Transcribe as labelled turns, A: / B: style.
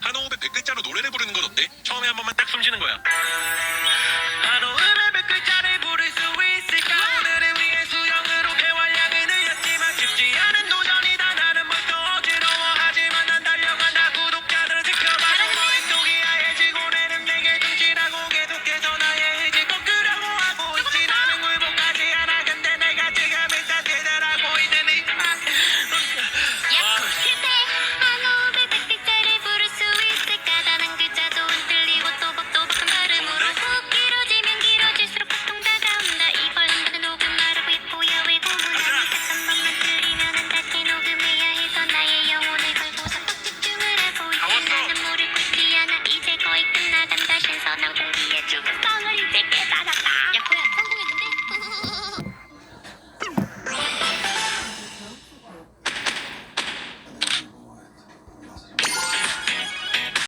A: 한 호흡에 100글자로 노래를 부르는 건 어때? 처음에 한 번만 딱 숨 쉬는 거야.